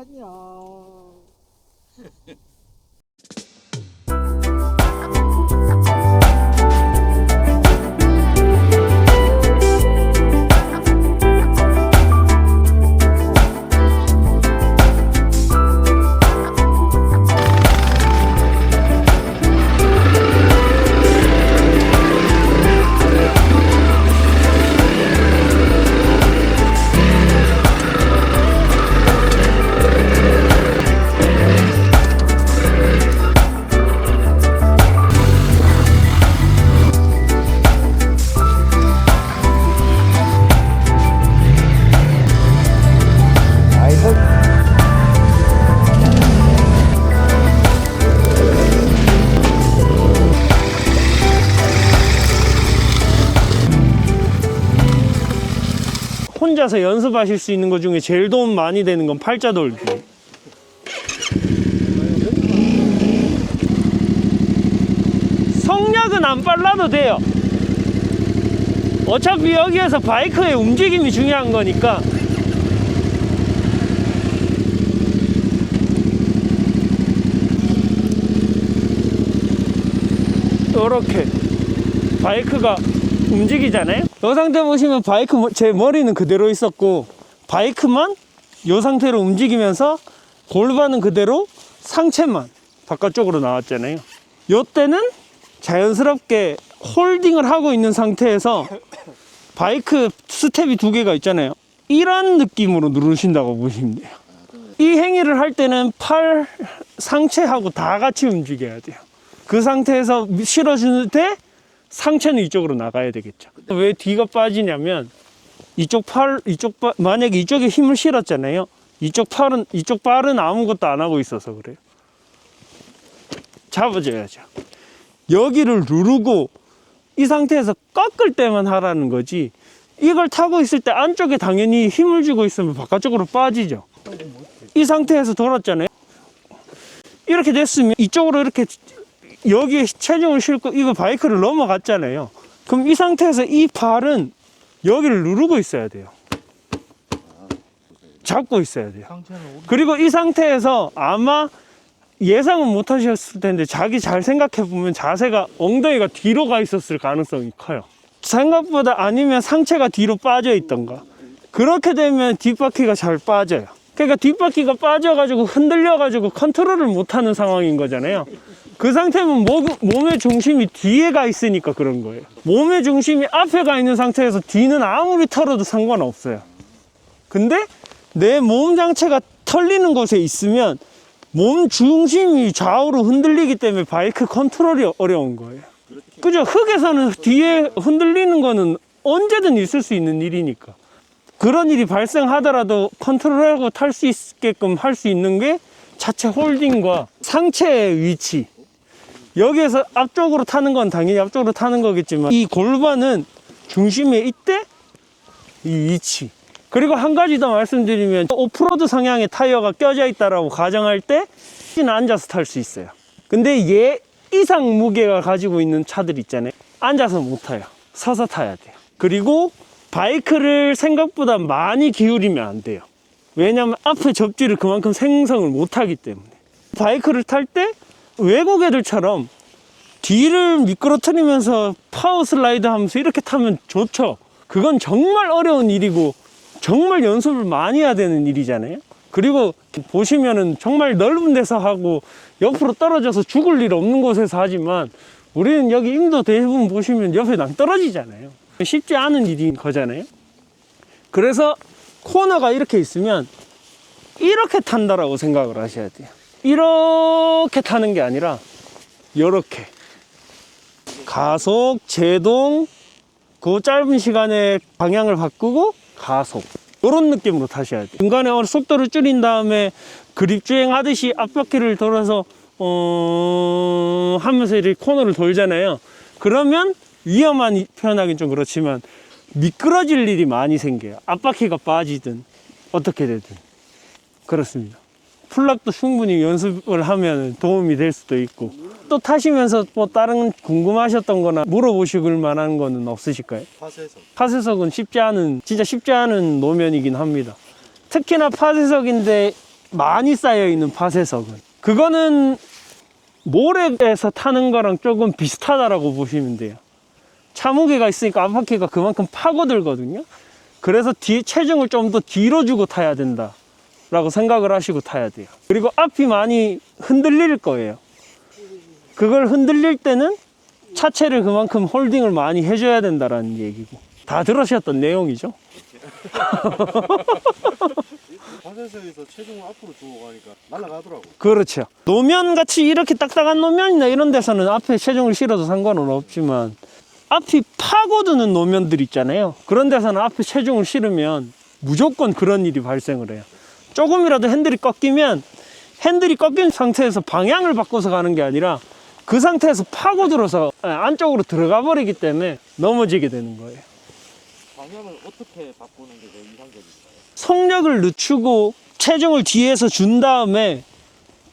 안녕. 혼자서 연습하실 수 있는 것 중에 제일 도움 많이 되는 건 팔자 돌기. 성력은 안 빨라도 돼요. 어차피 여기에서 바이크의 움직임이 중요한 거니까. 이렇게 바이크가 움직이잖아요. 이 상태 보시면 바이크 머- 제 머리는 그대로 있었고 바이크만 이 상태로 움직이면서 골반은 그대로 상체만 바깥쪽으로 나왔잖아요. 이때는 자연스럽게 홀딩을 하고 있는 상태에서 바이크 스텝이 두 개가 있잖아요. 이런 느낌으로 누르신다고 보시면 돼요. 이 행위를 할 때는 팔 상체하고 다 같이 움직여야 돼요. 그 상태에서 실어주는 때 상체는 이쪽으로 나가야 되겠죠. 왜 뒤가 빠지냐면 이쪽 팔, 이쪽 발, 만약에 이쪽에 힘을 실었잖아요. 이쪽 팔은, 이쪽 발은 아무것도 안 하고 있어서 그래요. 잡아줘야죠. 여기를 누르고 이 상태에서 꺾을 때만 하라는 거지. 이걸 타고 있을 때 안쪽에 당연히 힘을 주고 있으면 바깥쪽으로 빠지죠. 이 상태에서 돌았잖아요. 이렇게 됐으면 이쪽으로 이렇게 여기에 체중을 싣고 이거 바이크를 넘어갔잖아요. 그럼 이 상태에서 이 발은 여기를 누르고 있어야 돼요. 잡고 있어야 돼요. 그리고 이 상태에서 아마 예상은 못 하셨을 텐데 자기 잘 생각해 보면 자세가 엉덩이가 뒤로 가 있었을 가능성이 커요. 생각보다 아니면 상체가 뒤로 빠져 있던가. 그렇게 되면 뒷바퀴가 잘 빠져요. 그러니까 뒷바퀴가 빠져가지고 흔들려가지고 컨트롤을 못하는 상황인 거잖아요. 그 상태면 목, 몸의 중심이 뒤에 가 있으니까 그런 거예요. 몸의 중심이 앞에 가 있는 상태에서 뒤는 아무리 털어도 상관없어요. 근데 내 몸 장체가 털리는 곳에 있으면 몸 중심이 좌우로 흔들리기 때문에 바이크 컨트롤이 어려운 거예요. 그죠? 흙에서는 뒤에 흔들리는 거는 언제든 있을 수 있는 일이니까. 그런 일이 발생하더라도 컨트롤하고 탈 수 있게끔 할 수 있는 게 자체 홀딩과 상체의 위치. 여기에서 앞쪽으로 타는 건 당연히 앞쪽으로 타는 거겠지만 이 골반은 중심에 있대 이 위치. 그리고 한 가지 더 말씀드리면 오프로드 성향의 타이어가 껴져 있다라고 가정할 때는 앉아서 탈 수 있어요. 근데 얘 이상 무게가 가지고 있는 차들 있잖아요. 앉아서 못 타요. 서서 타야 돼요. 그리고 바이크를 생각보다 많이 기울이면 안 돼요. 왜냐하면 앞에 접지를 그만큼 생성을 못 하기 때문에. 바이크를 탈때 외국 애들처럼 뒤를 미끄러뜨리면서 파워 슬라이드 하면서 이렇게 타면 좋죠. 그건 정말 어려운 일이고 정말 연습을 많이 해야 되는 일이잖아요. 그리고 보시면은 정말 넓은 데서 하고 옆으로 떨어져서 죽을 일 없는 곳에서 하지만 우리는 여기 임도 대부분 보시면 옆에 낭 떨어지잖아요. 쉽지 않은 일인 거잖아요. 그래서 코너가 이렇게 있으면 이렇게 탄다라고 생각을 하셔야 돼요. 이렇게 타는 게 아니라 이렇게 가속, 제동, 그 짧은 시간에 방향을 바꾸고 가속 이런 느낌으로 타셔야 돼요. 중간에 속도를 줄인 다음에 그립 주행 하듯이 앞바퀴를 돌아서 어 하면서 이렇게 코너를 돌잖아요. 그러면 위험한 표현하긴 좀 그렇지만 미끄러질 일이 많이 생겨요. 앞바퀴가 빠지든 어떻게 되든 그렇습니다. 플락도 충분히 연습을 하면 도움이 될 수도 있고 또 타시면서 뭐 다른 궁금하셨던 거나 물어보실 만한 거는 없으실까요? 팟에서 파쇄석은 쉽지 않은 진짜 쉽지 않은 노면이긴 합니다. 특히나 파쇄석인데 많이 쌓여 있는 파쇄석은 그거는 모래에서 타는 거랑 조금 비슷하다라고 보시면 돼요. 차무게가 있으니까 앞바퀴가 그만큼 파고들거든요. 그래서 뒤 체중을 좀 더 뒤로 주고 타야 된다. 라고 생각을 하시고 타야 돼요. 그리고 앞이 많이 흔들릴 거예요. 그걸 흔들릴 때는 차체를 그만큼 홀딩을 많이 해줘야 된다라는 얘기고. 다 들으셨던 내용이죠. 파쇄소에서 체중을 앞으로 주고 가니까 날아가더라고. 그렇죠. 노면 같이 이렇게 딱딱한 노면이나 이런 데서는 앞에 체중을 실어도 상관은 없지만 앞이 파고드는 노면들 있잖아요. 그런 데서는 앞에 체중을 실으면 무조건 그런 일이 발생을 해요. 조금이라도 핸들이 꺾이면 핸들이 꺾인 상태에서 방향을 바꿔서 가는 게 아니라 그 상태에서 파고들어서 안쪽으로 들어가 버리기 때문에 넘어지게 되는 거예요. 방향을 어떻게 바꾸는 게 제일 이상적일까요? 속력을 늦추고 체중을 뒤에서 준 다음에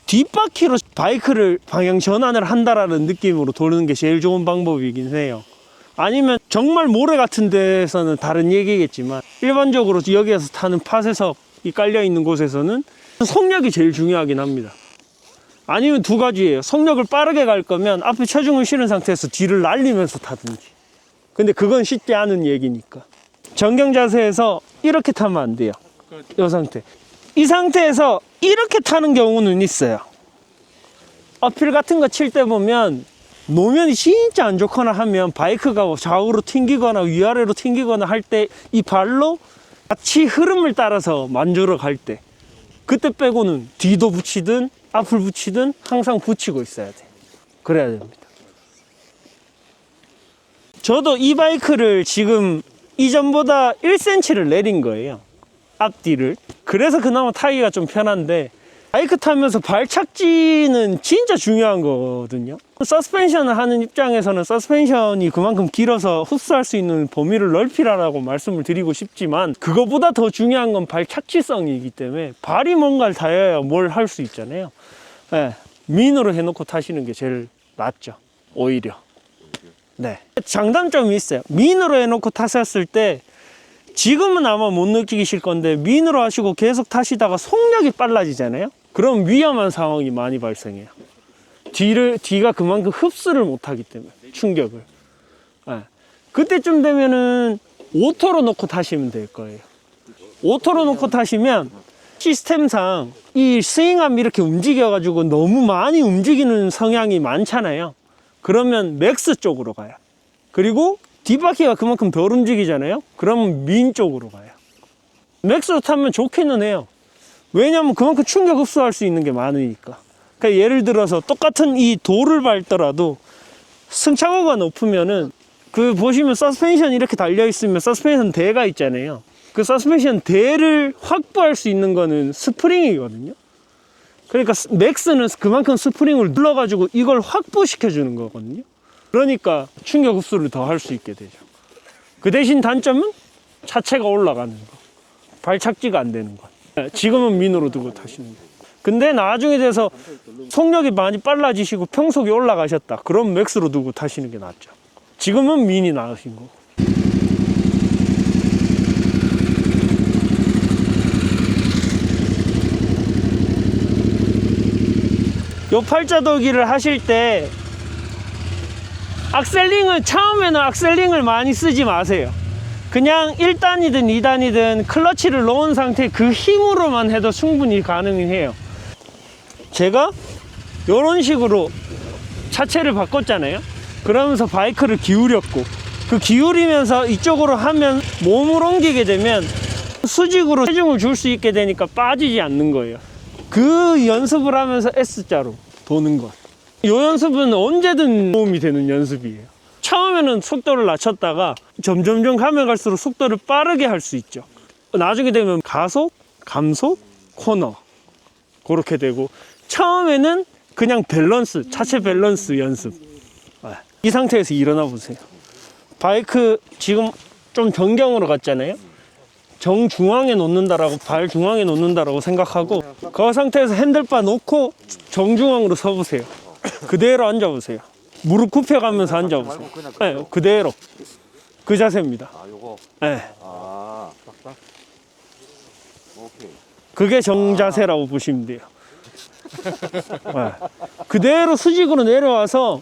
뒷바퀴로 바이크를 방향 전환을 한다라는 느낌으로 도는 게 제일 좋은 방법이긴 해요. 아니면 정말 모래 같은 데서는 다른 얘기겠지만 일반적으로 여기에서 타는 파쇄석 이 깔려 있는 곳에서는 속력이 제일 중요하긴 합니다. 아니면 두 가지예요. 속력을 빠르게 갈 거면 앞에 체중을 실은 상태에서 뒤를 날리면서 타든지. 근데 그건 쉽지 않은 얘기니까. 정경 자세에서 이렇게 타면 안 돼요. 이 상태. 이 상태에서 이렇게 타는 경우는 있어요. 어필 같은 거 칠 때 보면 노면이 진짜 안 좋거나 하면 바이크가 좌우로 튕기거나 위아래로 튕기거나 할 때 이 발로 같이 흐름을 따라서 만주러 갈 때 그때 빼고는 뒤도 붙이든 앞을 붙이든 항상 붙이고 있어야 돼. 그래야 됩니다. 저도 이 바이크를 지금 이전보다 1cm를 내린 거예요. 앞뒤를. 그래서 그나마 타기가 좀 편한데 바이크 타면서 발착지는 진짜 중요한 거거든요. 서스펜션을 하는 입장에서는 서스펜션이 그만큼 길어서 흡수할 수 있는 범위를 넓히라라고 말씀을 드리고 싶지만 그거보다 더 중요한 건 발착지성이기 때문에 발이 뭔가를 닿아야 뭘 할 수 있잖아요. 예, 민으로 해놓고 타시는 게 제일 낫죠. 오히려. 네. 장단점이 있어요. 민으로 해놓고 타셨을 때 지금은 아마 못 느끼실 건데 민으로 하시고 계속 타시다가 속력이 빨라지잖아요. 그럼 위험한 상황이 많이 발생해요. 뒤를 뒤가 그만큼 흡수를 못하기 때문에 충격을. 예. 그때쯤 되면은 오토로 놓고 타시면 될 거예요. 오토로 놓고 타시면 시스템상 이 스윙함이 이렇게 움직여가지고 너무 많이 움직이는 성향이 많잖아요. 그러면 맥스 쪽으로 가요. 그리고 뒷바퀴가 그만큼 덜 움직이잖아요. 그러면 민 쪽으로 가요. 맥스로 타면 좋기는 해요. 왜냐하면 그만큼 충격 흡수할 수 있는 게 많으니까. 그러니까 예를 들어서 똑같은 이 돌을 밟더라도 승차고가 높으면은 그 보시면 서스펜션 이렇게 달려 있으면 서스펜션 대가 있잖아요. 그 서스펜션 대를 확보할 수 있는 거는 스프링이거든요. 그러니까 스- 맥스는 그만큼 스프링을 눌러가지고 이걸 확보시켜 주는 거거든요. 그러니까 충격 흡수를 더 할 수 있게 되죠. 그 대신 단점은 차체가 올라가는 거. 발착지가 안 되는 거. 네, 지금은 민으로 두고 타시는 거. 근데 나중에 돼서 속력이 많이 빨라지시고 평속이 올라가셨다. 그럼 맥스로 두고 타시는 게 낫죠. 지금은 민이 나으신 거. 요 팔자도기를 하실 때 악셀링을 처음에는 악셀링을 많이 쓰지 마세요. 그냥 1단이든 2단이든 클러치를 놓은 상태 그 힘으로만 해도 충분히 가능해요. 제가 이런 식으로 차체를 바꿨잖아요. 그러면서 바이크를 기울였고 그 기울이면서 이쪽으로 하면 몸을 옮기게 되면 수직으로 체중을 줄 수 있게 되니까 빠지지 않는 거예요. 그 연습을 하면서 S자로 도는 것. 이 연습은 언제든 도움이 되는 연습이에요. 처음에는 속도를 낮췄다가 점점점 가면 갈수록 속도를 빠르게 할 수 있죠. 나중에 되면 가속, 감속, 코너 그렇게 되고 처음에는 그냥 밸런스, 차체 밸런스 연습. 아, 이 상태에서 일어나 보세요. 바이크 지금 좀 변경으로 갔잖아요. 정중앙에 놓는다라고 발 중앙에 놓는다라고 생각하고 그 상태에서 핸들바 놓고 정중앙으로 서보세요. 그대로 앉아보세요. 무릎 굽혀가면서 앉아 보세요. 말고 그냥 네, 그대로 그 자세입니다. 아 요거 네. 아 딱딱 오케이 그게 정자세라고 보시면 돼요. 네. 그대로 수직으로 내려와서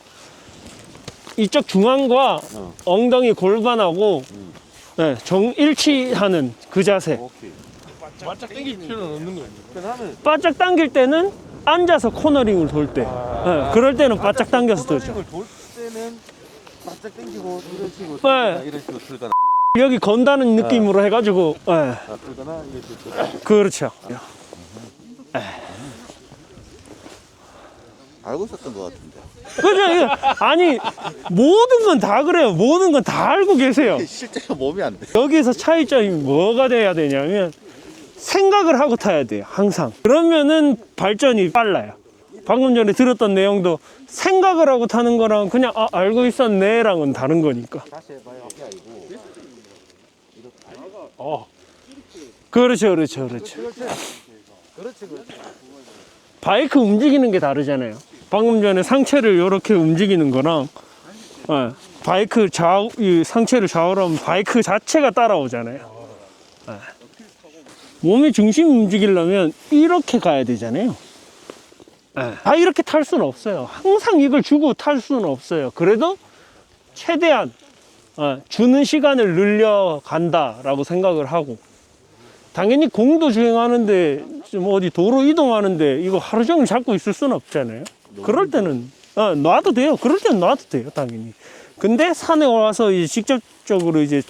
이쪽 중앙과 엉덩이 골반하고 네, 정일치하는 그 자세. 오케이. 바짝 당길 필요는 없는 거예요. 그러면 바짝 당길 때는 앉아서 코너링을 돌 때. 네, 그럴 때는 바짝 당겨서 돌죠. 코너링을 돌 때는 바짝 당기고 이런 식으로 네. 들거나 이런 식으로 들거나 여기 건다는 느낌으로 해가지고, 네, 아, 들거나 이렇게 들거나. 그렇죠. 알고 있었던 것 같은데. 그죠? 아니, 모든 건 다 그래요. 모든 건 다 알고 계세요. 실제로 몸이 안 돼. 여기에서 차이점이 뭐가 돼야 되냐면 생각을 하고 타야 돼요. 항상. 그러면은 발전이 빨라요. 방금 전에 들었던 내용도 생각을 하고 타는 거랑 그냥 아, 알고 있었네 랑은 다른 거니까. 아니고. 그렇죠, 그렇죠, 그렇죠. 바이크 움직이는 게 다르잖아요. 방금 전에 상체를 이렇게 움직이는 거랑 예, 바이크 좌우 이 상체를 좌우로 하면 바이크 자체가 따라오잖아요. 예. 몸의 중심 움직이려면 이렇게 가야 되잖아요. 예. 다 이렇게 탈 수는 없어요. 항상 이걸 주고 탈 수는 없어요. 그래도 최대한 어, 주는 시간을 늘려 간다 라고 생각을 하고 당연히 공도 주행하는데 좀 어디 도로 이동하는데 이거 하루 종일 잡고 있을 수는 없잖아요. 그럴 때는 어, 놔도 돼요. 그럴 때는 놔도 돼요, 당연히. 근데 산에 와서 이제 직접적으로 이제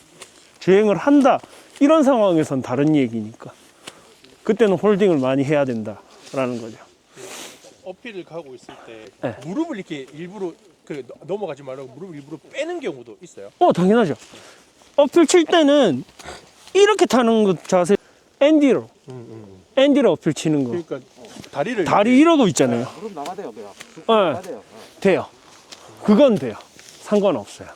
주행을 한다 이런 상황에선 다른 얘기니까 그때는 홀딩을 많이 해야 된다라는 거죠. 어필을 가고 있을 때 네. 무릎을 이렇게 일부러 그 너- 넘어가지 말라고 무릎을 일부러 빼는 경우도 있어요. 어, 당연하죠. 어필 칠 때는 이렇게 타는 것 자세 앤디로 앤디로 어필 치는 거 그러니까 다리를 다리 이러고 있잖아요. 무릎 나가대요, 그냥. 네. 돼요. 그건 돼요. 상관없어요.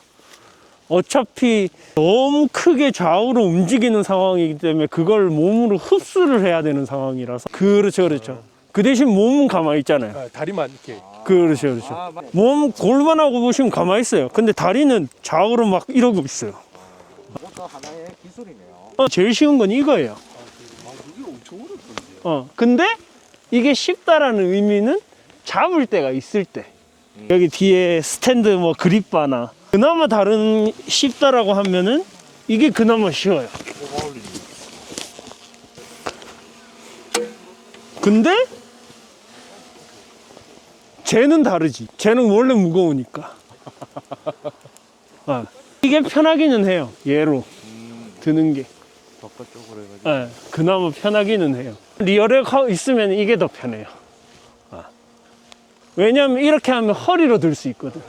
어차피 너무 크게 좌우로 움직이는 상황이기 때문에 그걸 몸으로 흡수를 해야 되는 상황이라서 그렇죠, 그렇죠. 그 대신 몸은 가만히 있잖아요. 아, 다리만 이렇게 그렇죠, 그렇죠. 아, 맞몸 골반하고 보시면 가만히 있어요. 근데 다리는 좌우로 막 이러고 있어요. 이것도 하나의 기술이네요. 어, 제일 쉬운 건 이거예요. 어, 근데 이게 쉽다라는 의미는 잡을 때가 있을 때. 여기 뒤에 스탠드 뭐 그립바나 그나마 다른 쉽다라고 하면은 이게 그나마 쉬워요. 근데 쟤는 다르지. 쟤는 원래 무거우니까. 어, 이게 편하기는 해요. 얘로 드는 게. 바깥쪽으로 해가지고. 예, 그나마 편하기는 해요. 하- 있으면 이게 더 편해요. 아. 왜냐하면 이렇게 하면 허리로 들 수 있거든.